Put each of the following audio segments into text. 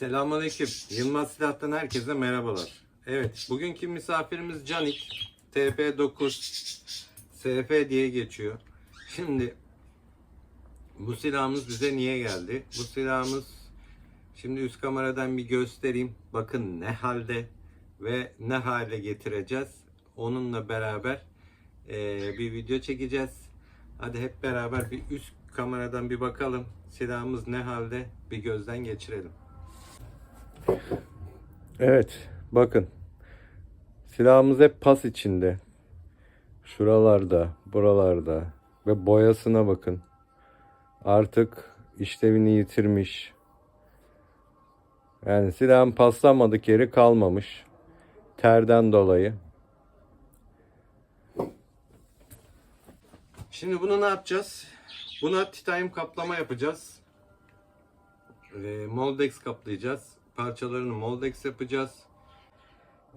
Selamünaleyküm. Yılmaz Silah'tan herkese merhabalar. Evet, bugünkü misafirimiz Canik. TP9 SF diye geçiyor. Şimdi bu silahımız bize niye geldi? Bu silahımız şimdi üst kameradan bir göstereyim. Bakın ne halde ve ne hale getireceğiz. Onunla beraber eee, bir video çekeceğiz. Hadi hep beraber bir üst kameradan bir bakalım. Silahımız ne halde bir gözden geçirelim. Evet, bakın. Silahımız hep pas içinde. Şuralarda, buralarda ve boyasına bakın. Artık işlevini yitirmiş. Yani silahın paslanmadık yeri kalmamış. Terden dolayı. Şimdi bunu ne yapacağız? Buna titanyum kaplama yapacağız. Ee, Moldex kaplayacağız. Parçalarını Moldex yapacağız.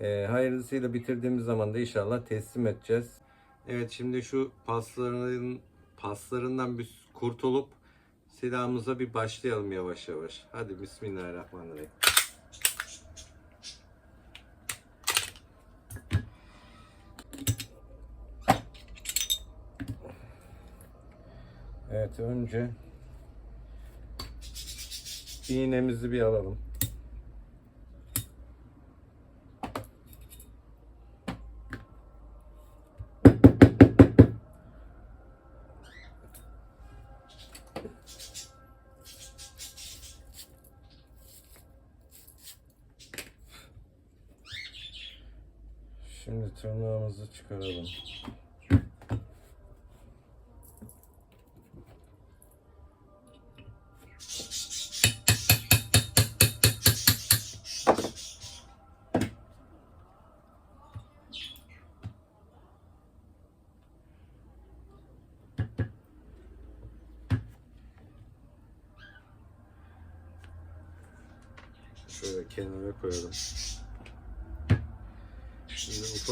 Ee, hayırlısıyla bitirdiğimiz zaman da inşallah teslim edeceğiz. Evet şimdi şu pasların paslarından bir kurtulup silahımıza bir başlayalım yavaş yavaş. Hadi Bismillahirrahmanirrahim. Evet önce iğnemizi bir alalım.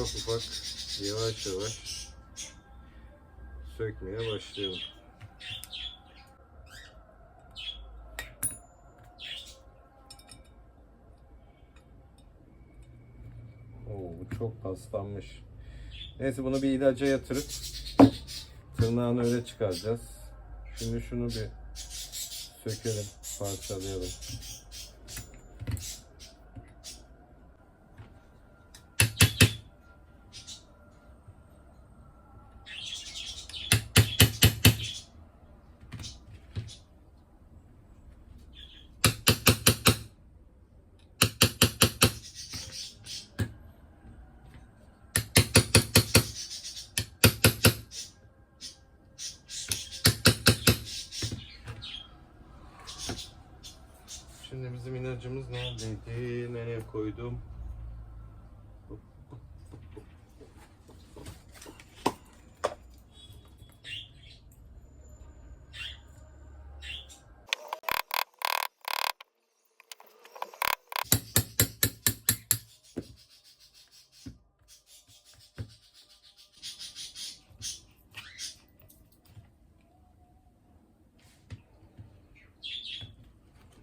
Ufak ufak yavaş yavaş sökmeye başlayalım. Çok paslanmış. Neyse bunu bir ilaca yatırıp tırnağını öyle çıkaracağız. Şimdi şunu bir sökelim, parçalayalım. Koydum?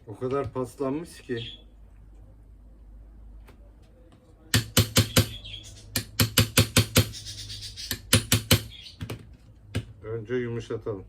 O kadar paslanmış ki. Önce yumuşatalım.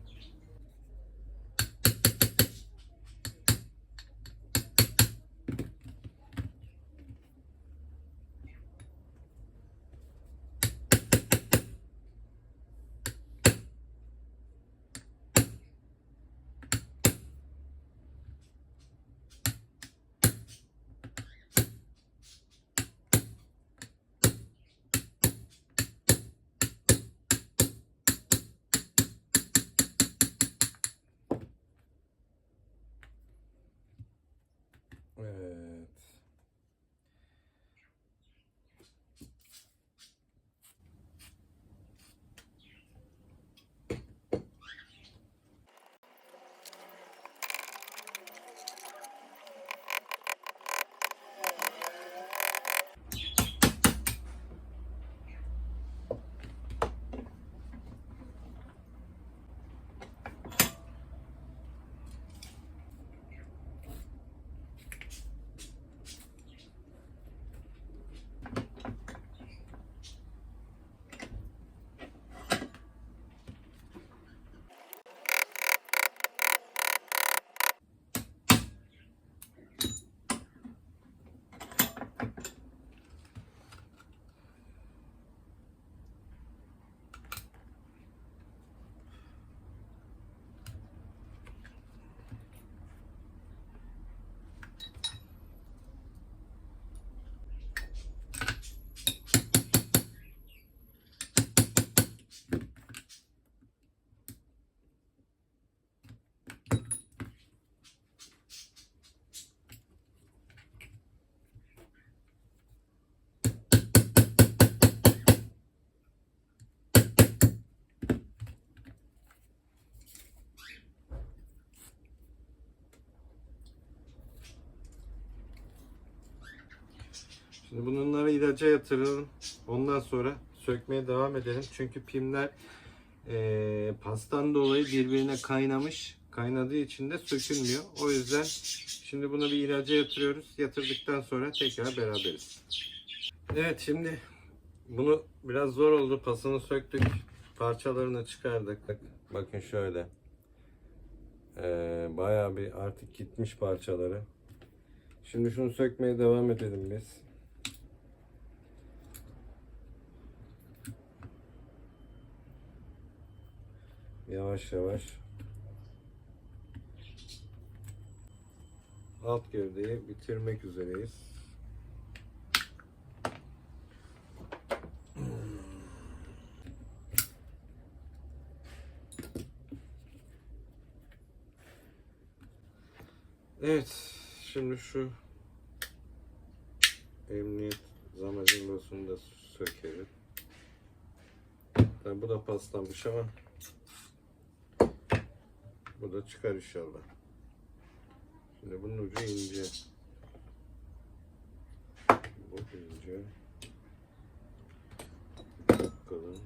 Şimdi bunları ilaca yatıralım. Ondan sonra sökmeye devam edelim. Çünkü pimler eee pastan dolayı birbirine kaynamış. Kaynadığı için de sökülmüyor. O yüzden şimdi bunu bir ilaca yatırıyoruz. Yatırdıktan sonra tekrar beraberiz. Evet şimdi bunu biraz zor oldu. Pasını söktük. Parçalarını çıkardık. Bakın şöyle. Ee, bayağı bir artık gitmiş parçaları. Şimdi şunu sökmeye devam edelim biz. Yavaş yavaş. Alt gövdeyi bitirmek üzereyiz. Evet, şimdi şu emniyet zamazingasını da sökelim. Tabii bu da paslanmış ama bu da çıkar inşallah. Şimdi bunun ucu ince. Bu ince. Bakalım.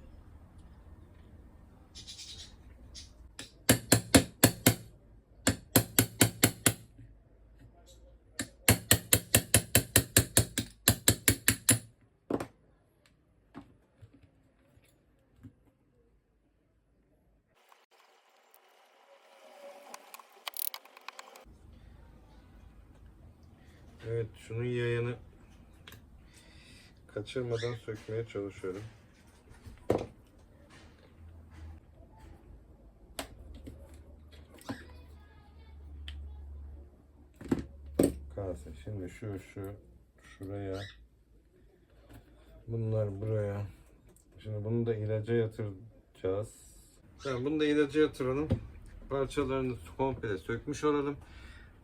Evet, şunun yayını kaçırmadan sökmeye çalışıyorum. Kalsın. Şimdi şu şu şuraya bunlar buraya. Şimdi bunu da ilaca yatıracağız. Tamam, bunu da ilaca yatıralım. Parçalarını komple sökmüş olalım.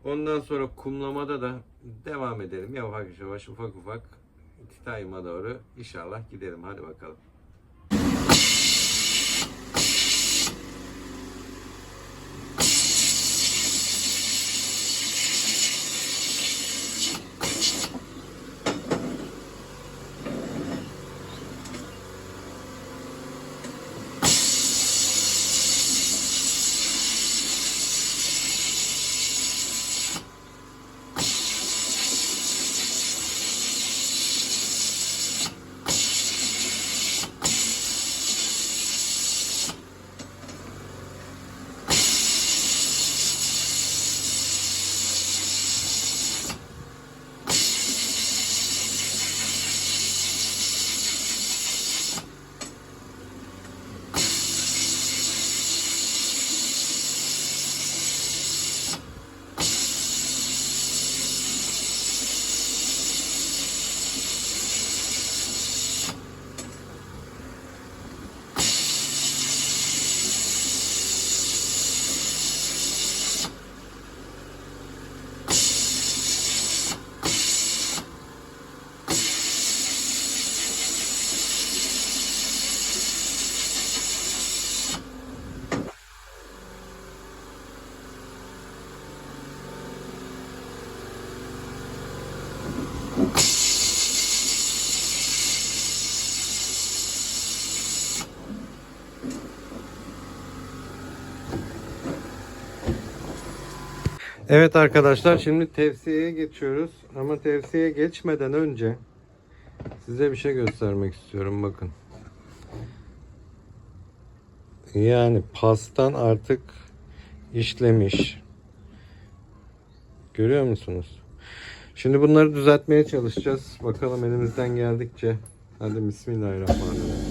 Ondan sonra kumlamada da devam edelim. Yavaş yavaş ufak ufak titanyuma doğru inşallah gidelim. Hadi bakalım. Evet arkadaşlar şimdi tevsiyeye geçiyoruz. Ama tevsiyeye geçmeden önce size bir şey göstermek istiyorum bakın. Yani pastan artık işlemiş. Görüyor musunuz? Şimdi bunları düzeltmeye çalışacağız. Bakalım elimizden geldikçe. Hadi bismillahirrahmanirrahim.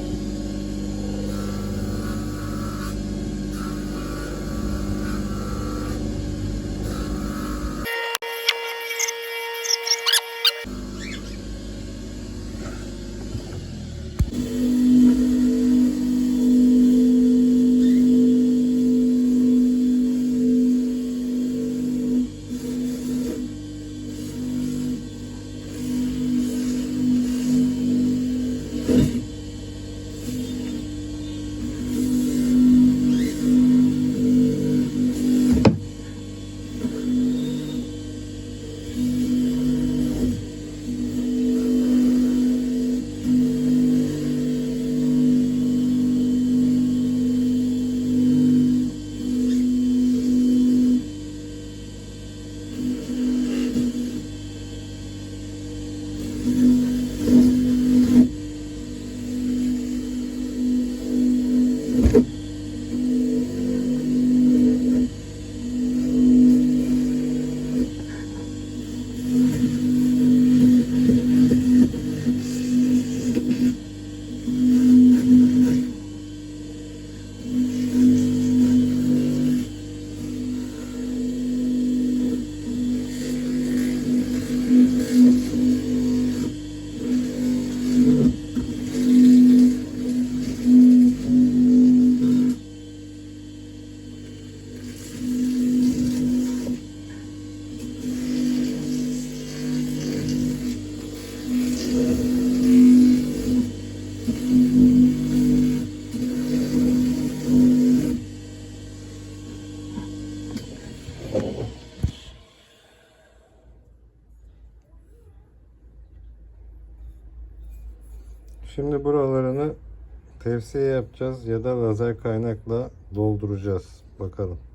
Tevsiye yapacağız ya da lazer kaynakla dolduracağız. Bakalım.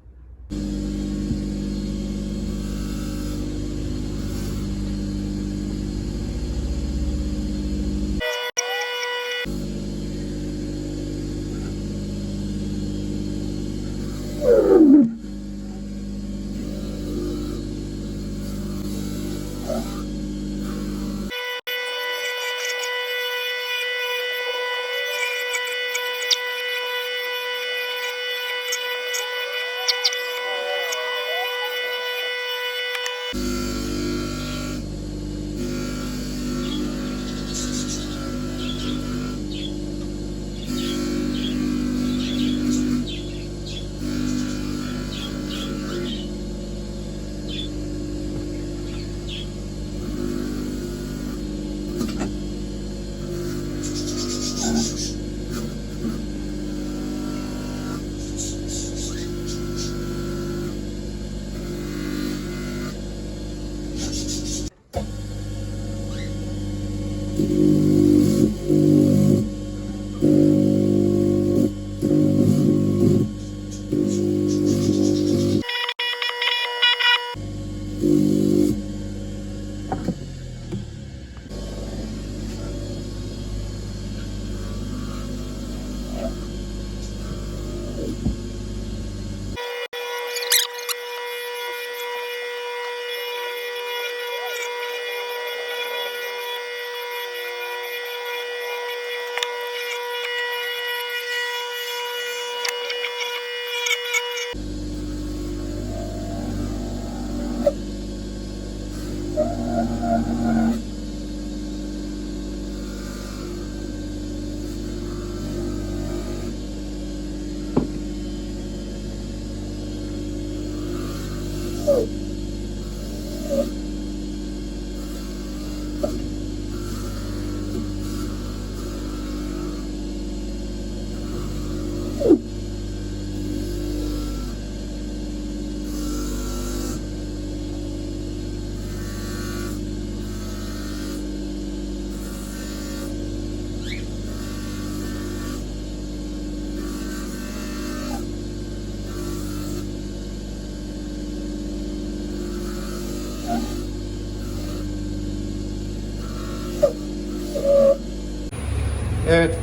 Evet,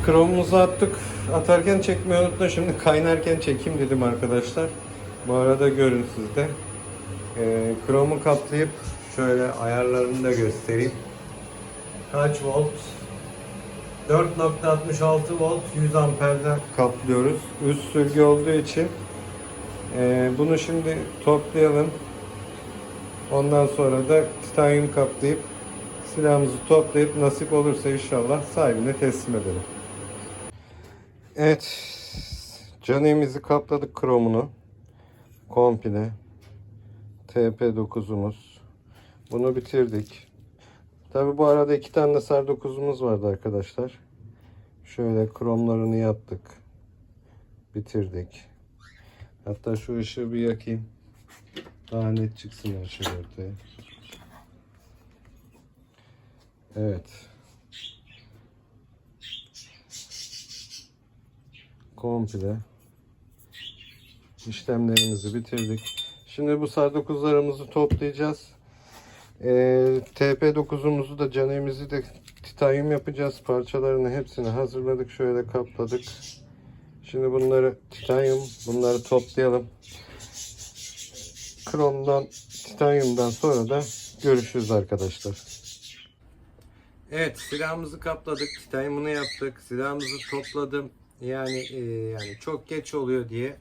kromumuzu attık. Atarken çekmeyi unuttum. Şimdi kaynarken çekeyim dedim arkadaşlar. Bu arada görün siz de. Ee, kromu kaplayıp şöyle ayarlarını da göstereyim. Kaç volt? 4.66 volt 100 amperden kaplıyoruz. Üst sürgü olduğu için ee, bunu şimdi toplayalım. Ondan sonra da titanyum kaplayıp silahımızı toplayıp nasip olursa inşallah sahibine teslim edelim. Evet. Canimizi kapladık kromunu. Komple. TP9'umuz. Bunu bitirdik. Tabi bu arada iki tane de SAR 9'umuz vardı arkadaşlar. Şöyle kromlarını yaptık. Bitirdik. Hatta şu ışığı bir yakayım. Daha net çıksın her şey ortaya. Evet. Komple işlemlerimizi bitirdik. Şimdi bu SAR 9'larımızı toplayacağız. Ee, TP9'umuzu da canemizi de titanyum yapacağız. Parçalarını hepsini hazırladık. Şöyle kapladık. Şimdi bunları titanyum bunları toplayalım. Kromdan titanyumdan sonra da görüşürüz arkadaşlar. Evet silahımızı kapladık. Titanyumunu yaptık. Silahımızı topladım. Yani e, yani çok geç oluyor diye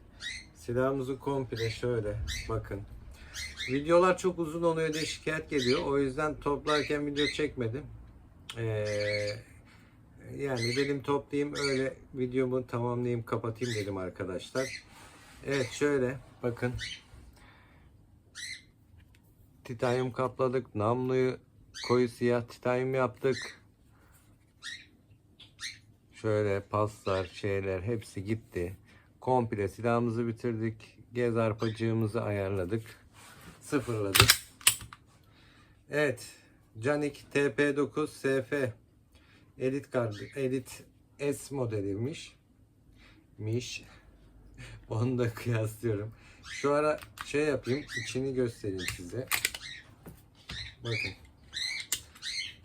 silahımızı komple şöyle bakın. Videolar çok uzun oluyor diye şikayet geliyor. O yüzden toplarken video çekmedim. Ee, yani dedim toplayayım öyle videomu tamamlayayım kapatayım dedim arkadaşlar. Evet şöyle bakın. Titanyum kapladık. Namluyu koyu siyah titanyum yaptık. Şöyle paslar, şeyler hepsi gitti. Komple silahımızı bitirdik. Gez arpacığımızı ayarladık. Sıfırladık. Evet. Canik TP9 SF Edit kartı, Edit S modeliymiş. Miş. Onu da kıyaslıyorum. Şu ara şey yapayım, içini göstereyim size. Bakın.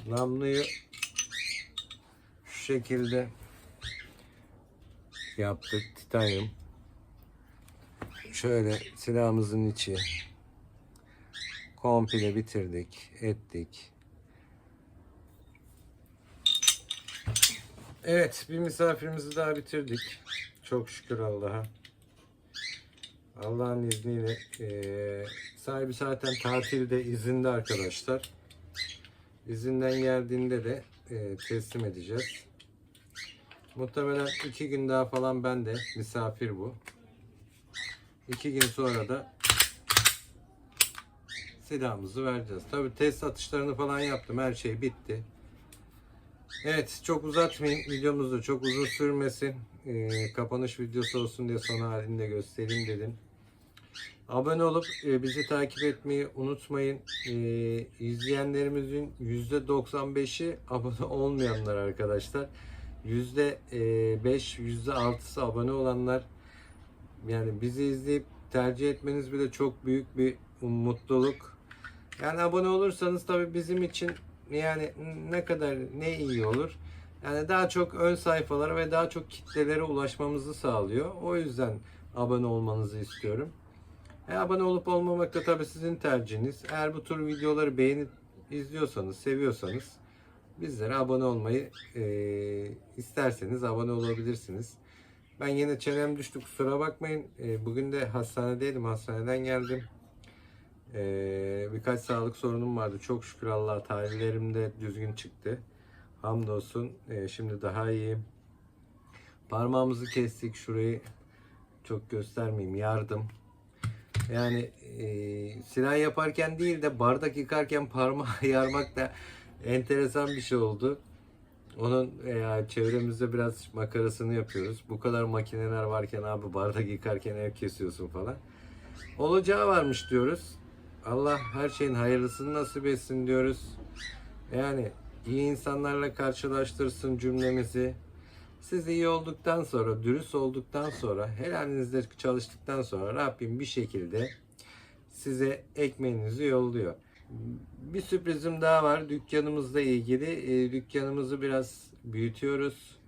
Namluyu şu şekilde yaptık. Titanyum. Şöyle silahımızın içi komple bitirdik, ettik. Evet, bir misafirimizi daha bitirdik. Çok şükür Allah'a. Allah'ın izniyle eee, sahibi zaten tatilde, izinde arkadaşlar. İzinden geldiğinde de eee, teslim edeceğiz. Muhtemelen iki gün daha falan ben de misafir bu. İki gün sonra da silahımızı vereceğiz. Tabi test atışlarını falan yaptım. Her şey bitti. Evet çok uzatmayayım. Videomuz da çok uzun sürmesin. Ee, kapanış videosu olsun diye son halinde göstereyim dedim. Abone olup e, bizi takip etmeyi unutmayın. Ee, izleyenlerimizin %95'i abone olmayanlar arkadaşlar. %5, %6'sı abone olanlar. Yani bizi izleyip tercih etmeniz bile çok büyük bir mutluluk. Yani abone olursanız tabii bizim için yani ne kadar ne iyi olur. Yani daha çok ön sayfalara ve daha çok kitlelere ulaşmamızı sağlıyor. O yüzden abone olmanızı istiyorum. E, abone olup olmamak da tabii sizin tercihiniz. Eğer bu tür videoları beğenip izliyorsanız, seviyorsanız bizlere abone olmayı e, isterseniz abone olabilirsiniz. Ben yine çenem düştü kusura bakmayın. E, bugün de hastanedeydim. Hastaneden geldim. E, birkaç sağlık sorunum vardı. Çok şükür Allah tahlillerim de düzgün çıktı. Hamdolsun. E, şimdi daha iyiyim. Parmağımızı kestik. Şurayı çok göstermeyeyim. Yardım. Yani e, silah yaparken değil de bardak yıkarken parmağı yarmak da enteresan bir şey oldu. Onun e, çevremizde biraz makarasını yapıyoruz. Bu kadar makineler varken abi bardak yıkarken ev kesiyorsun falan. Olacağı varmış diyoruz. Allah her şeyin hayırlısını nasip etsin diyoruz. Yani iyi insanlarla karşılaştırsın cümlemizi. Siz iyi olduktan sonra, dürüst olduktan sonra, helalinizde çalıştıktan sonra Rabbim bir şekilde size ekmeğinizi yolluyor. Bir sürprizim daha var dükkanımızla ilgili. E, dükkanımızı biraz büyütüyoruz.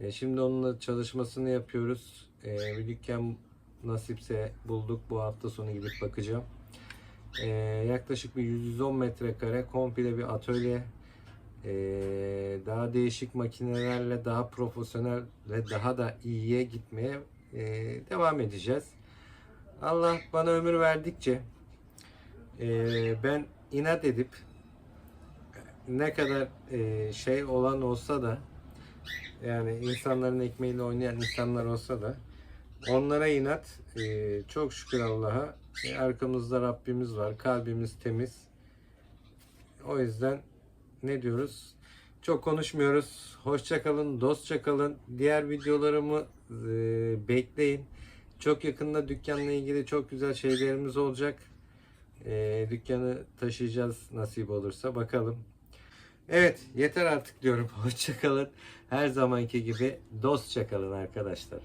E, şimdi onunla çalışmasını yapıyoruz. E, bir dükkan nasipse bulduk. Bu hafta sonu gidip bakacağım. Yaklaşık bir 110 metrekare komple bir atölye. Daha değişik makinelerle, daha profesyonel ve daha da iyiye gitmeye devam edeceğiz. Allah bana ömür verdikçe ben inat edip ne kadar e, şey olan olsa da yani insanların ekmeğiyle oynayan insanlar olsa da onlara inat e, çok şükür Allah'a e, arkamızda Rabbimiz var kalbimiz temiz. O yüzden ne diyoruz? Çok konuşmuyoruz. Hoşça kalın dostça kalın. Diğer videolarımı e, bekleyin. Çok yakında dükkanla ilgili çok güzel şeylerimiz olacak e, dükkanı taşıyacağız nasip olursa bakalım. Evet yeter artık diyorum. Hoşçakalın. Her zamanki gibi dostça kalın arkadaşlar.